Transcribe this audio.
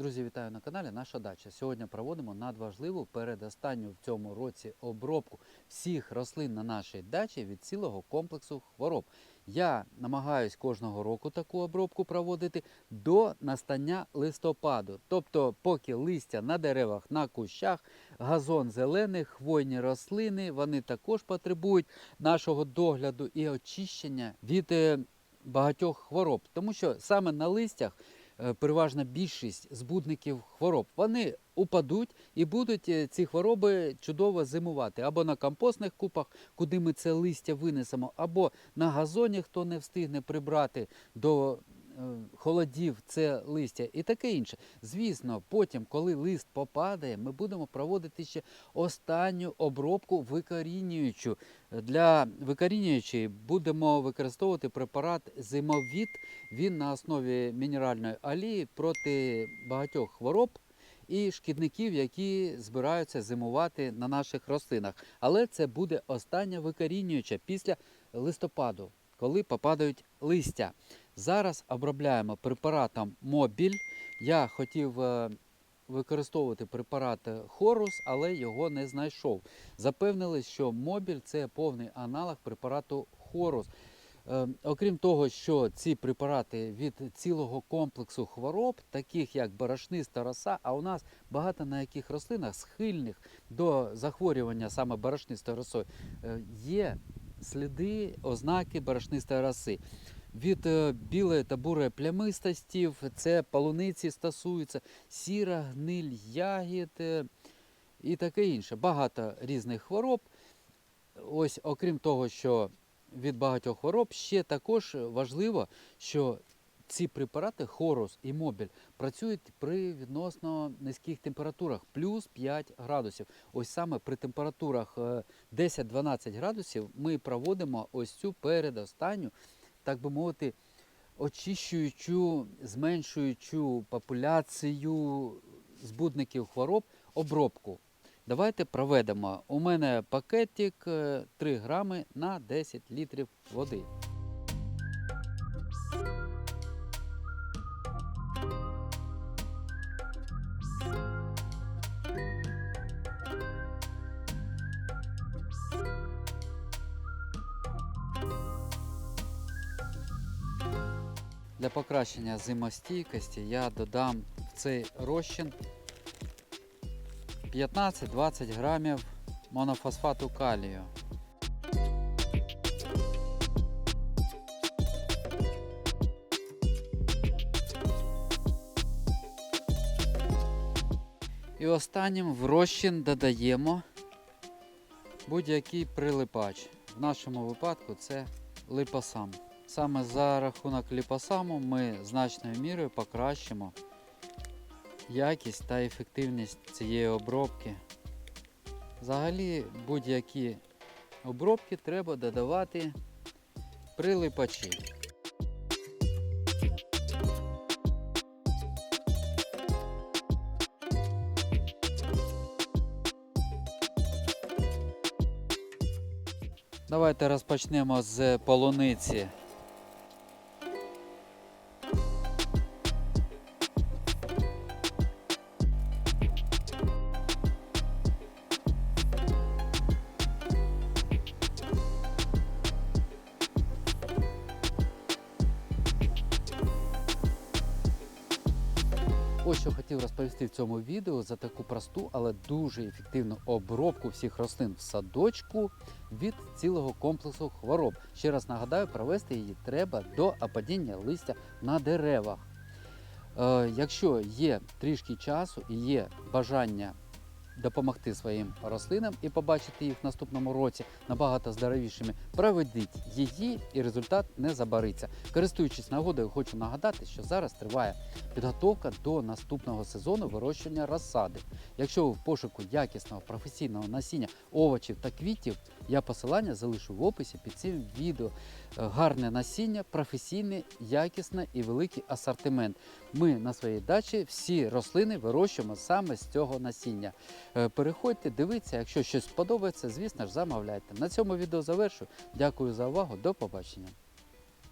Друзі, вітаю на каналі Наша дача. Сьогодні проводимо надважливу передостанню в цьому році обробку всіх рослин на нашій дачі від цілого комплексу хвороб. Я намагаюсь кожного року таку обробку проводити до настання листопаду. Тобто, поки листя на деревах, на кущах, газон зелений, хвойні рослини, вони також потребують нашого догляду і очищення від е, багатьох хвороб. Тому що саме на листях переважна більшість збудників хвороб. Вони упадуть і будуть е, ці хвороби чудово зимувати або на компостних купах, куди ми це листя винесемо, або на газоні, хто не встигне прибрати до е, холодів це листя і таке інше. Звісно, потім, коли лист попадає, ми будемо проводити ще останню обробку викорінюючу. Для викорінюючої будемо використовувати препарат зимовід. Він на основі мінеральної олії проти багатьох хвороб і шкідників, які збираються зимувати на наших рослинах. Але це буде остання викорінююча після листопаду, коли попадають листя. Зараз обробляємо препаратом Мобіль. Я хотів е, використовувати препарат Хорус, але його не знайшов. Запевнили, що Мобіль це повний аналог препарату Хорус. Е, Окрім того, що ці препарати від цілого комплексу хвороб, таких як борошниста роса, а у нас багато на яких рослинах схильних до захворювання саме борошнистою росою, е, є сліди, ознаки борошнистої роси. Від е, білої та бурої плямистості, це полуниці стосується, сіра гниль ягід е, і таке інше. Багато різних хвороб. Ось, окрім того, що від багатьох хвороб, ще також важливо, що ці препарати Хорус і Мобіль працюють при відносно низьких температурах, плюс 5 градусів. Ось саме при температурах е, 10-12 градусів ми проводимо ось цю передостанню, так би мовити, очищуючу, зменшуючу популяцію збудників хвороб обробку. Давайте проведемо. У мене пакетик е, 3 грами на 10 літрів води. Для покращення зимостійкості я додам в цей розчин 15-20 грамів монофосфату калію. І останнім в розчин додаємо будь-який прилипач. В нашому випадку це липосам. Саме за рахунок ліпосаму ми значною мірою покращимо якість та ефективність цієї обробки. Взагалі будь-які обробки треба додавати прилипачі. Давайте розпочнемо з полуниці. Що хотів розповісти в цьому відео за таку просту, але дуже ефективну обробку всіх рослин в садочку від цілого комплексу хвороб. Ще раз нагадаю, провести її треба до опадіння листя на деревах. Е, якщо є трішки часу і є бажання допомогти своїм рослинам і побачити їх в наступному році набагато здоровішими, проведіть її і результат не забариться. Користуючись нагодою, хочу нагадати, що зараз триває підготовка до наступного сезону вирощування розсади. Якщо ви в пошуку якісного професійного насіння овочів та квітів, я посилання залишу в описі під цим відео. Е, Гарне насіння, професійне, якісне і великий асортимент. Ми на своїй дачі всі рослини вирощуємо саме з цього насіння. Е, Переходьте, дивіться, якщо щось сподобається, звісно ж, замовляйте. На цьому відео завершу. Дякую за увагу. До побачення.